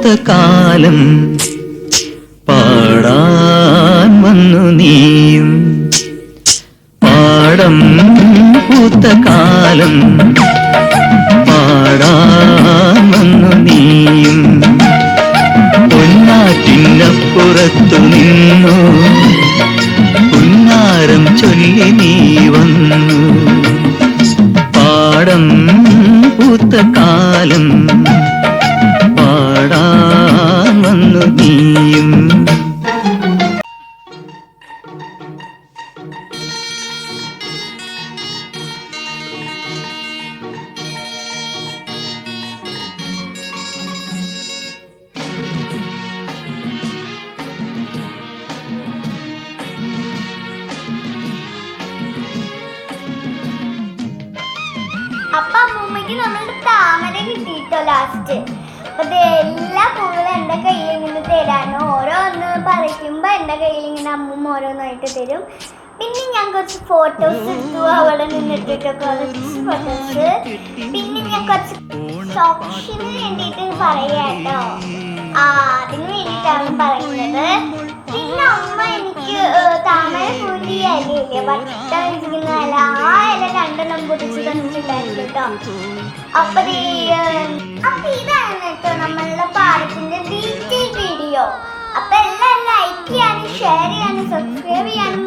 പൂത്ത കാലം പാടാൻ വന്നു നീയും. പാടം പൂത്ത കാലം പാടാൻ വന്നു നീയും. പൊന്നാറ്റിനപ്പുറത്തു നിന്നു. പുന്നാരം ചൊല്ലി നീ വന്നു. പാടം പൂത്ത കാലം അമ്മൂമ്മക്ക് നമ്മളുടെ താമര കിട്ടിയിട്ടോ ലാസ്റ്റ് അപ്പൊ എല്ലാ പൂക്കളും എന്റെ കയ്യിൽ ഇങ്ങനെ തരാനോ? ഓരോന്ന് പറിക്കുമ്പോ എന്റെ കയ്യിൽ ഇങ്ങനെ അമ്മും ഓരോന്നായിട്ട് തരും. പിന്നെ ഞാൻ കുറച്ച് ഫോട്ടോസ് എടുത്തു അവിടെ നിന്നിട്ടൊക്കെ കുറച്ച് ഫോട്ടോസ് പിന്നെ ഞാൻ കുറച്ച് സോക്ഷന് വേണ്ടിയിട്ട് പറയാട്ടോ. ആ അതിന് വേണ്ടിയിട്ടാണ് പറയുന്നത്. പിന്നെ അമ്മ എനിക്ക് താമര പൂരി ഭക്ഷണം വട്ടം ആ ഇല രണ്ടെണ്ണം പൊടിച്ച് തന്നിട്ടുണ്ടായിരുന്നു കേട്ടോ അപ്പൊ അപ്പൊ ഇതാണ് കേട്ടോ നമ്മളുടെ പാടത്തിന്റെ ഡീറ്റെയിൽ വീഡിയോ അപ്പൊ എല്ലാം ലൈക്ക് ചെയ്യാനും ഷെയർ ചെയ്യാനും സബ്സ്ക്രൈബ് ചെയ്യാനും